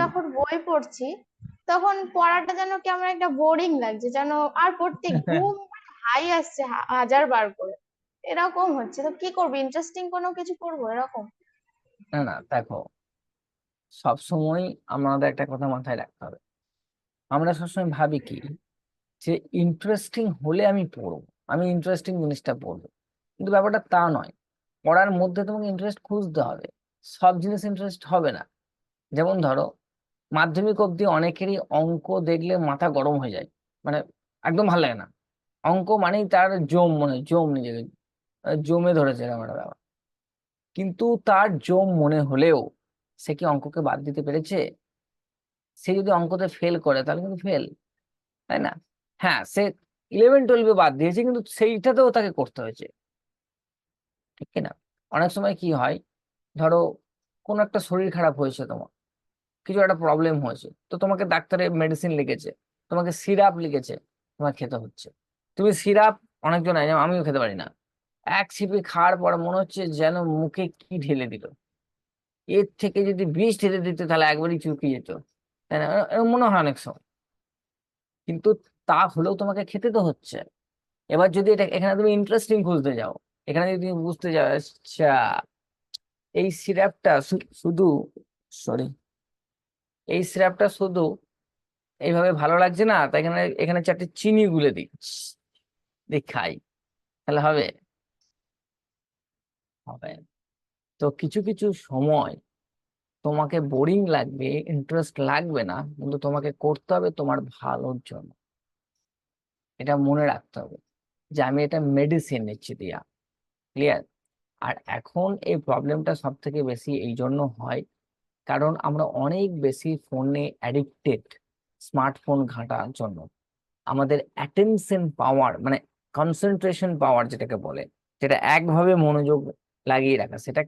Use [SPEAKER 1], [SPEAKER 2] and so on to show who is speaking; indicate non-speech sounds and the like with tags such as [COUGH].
[SPEAKER 1] যখন বই পড়ছি তখন পড়াটা যেন কেমন একটা বোরিং লাগছে যেন আর পড়তে [LAUGHS] ঘুম হাই আসছে হাজার বার করে। এরকম হচ্ছে। তো কি করব? ইন্টারেস্টিং কোনো কিছু করব এরকম?
[SPEAKER 2] না না দেখো সবসময় আমাদের একটা কথা মাথায় রাখতে হবে। আমরা সবসময় ভাবি কি? যে ইন্টারেস্টিং হলে আমি পড়ব আমি ইন্টারেস্টিং জিনিসটা পড়ব। কিন্তু ব্যাপারটা তা নয়। পড়ার মধ্যে তোমাকে ইন্টারেস্ট খুঁজতে হবে। সব জিনিস ইন্টারেস্ট হবে না। যেমন ধরো মাধ্যমিক অবধি অনেকেরই অঙ্ক দেখলে মাথা গরম হয়ে যায়। মানে একদম ভালো লাগে না। অঙ্ক মানেই তার জম মনে, জম নিজেকে জমে ধরেছে কিন্তু তার জম মনে হলেও সে কি অঙ্ককে বাদ দিতে পেরেছে? সে যদি অঙ্কতে ফেল করে, তাহলে কিন্তু ফেল তাই না? হ্যাঁ সে ইলেভেন টুয়েলভে বাদ দিয়েছে, কিন্তু সেইটাতেও তাকে করতে হয়েছে। ঠিক না? অনেক সময় কি হয়, ধরো কোনো একটা শরীর খারাপ হয়েছে তোমার কিছু একটা প্রবলেম হয়েছে। তো তোমাকে ডাক্তারে মেডিসিন লিখেছে, তোমাকে সিরাপ লিখেছে, তোমার খেতে হচ্ছে। তুমি সিরাপ অনেকজন আমিও খেতে পারি না। এক ছিপে খাওয়ার পর মনে হচ্ছে যেন মুখে কি ঢেলে দিল। এর থেকে যদি বিষ ঢেলে দিত তাহলে একবারই চুকিয়ে যেত, তাই না? মনে হয় অনেক সময়। কিন্তু তা হলেও তোমাকে খেতে তো হচ্ছে। এবার যদি এটা, এখানে তুমি ইন্টারেস্টিং খুঁজতে যাও। এখানে যদি তুমি বুঝতে যাও আচ্ছা এই সিরাপটা শুধু সরি এই সিরাপটা শুধু এইভাবে ভালো লাগছে না, তাই এখানে এখানে চারটে চিনি গুলে দিই। দিয়ে খাই, তাহলে হবে। হবে। তো কিছু কিছু সময় তোমাকে বোরিং লাগবে ইন্টারেস্ট লাগবে না, কিন্তু তোমাকে করতে হবে তোমার ভালোর জন্য। এটা মনে রাখতে হবে যে আমি এটা মেডিসিন নিচ্ছি দিয়া ক্লিয়ার আর এখন এই প্রবলেমটা সব থেকে বেশি এই জন্য হয় কারণ আমরা অনেক বেশি ফোনে অ্যাডিক্টেড স্মার্টফোন ঘাঁটার জন্য। আমাদের অ্যাটেনশন পাওয়ার মানে কনসেন্ট্রেশন পাওয়ার যেটাকে বলে যেটা একভাবে মনোযোগ লাগিয়ে রাখা, সেটা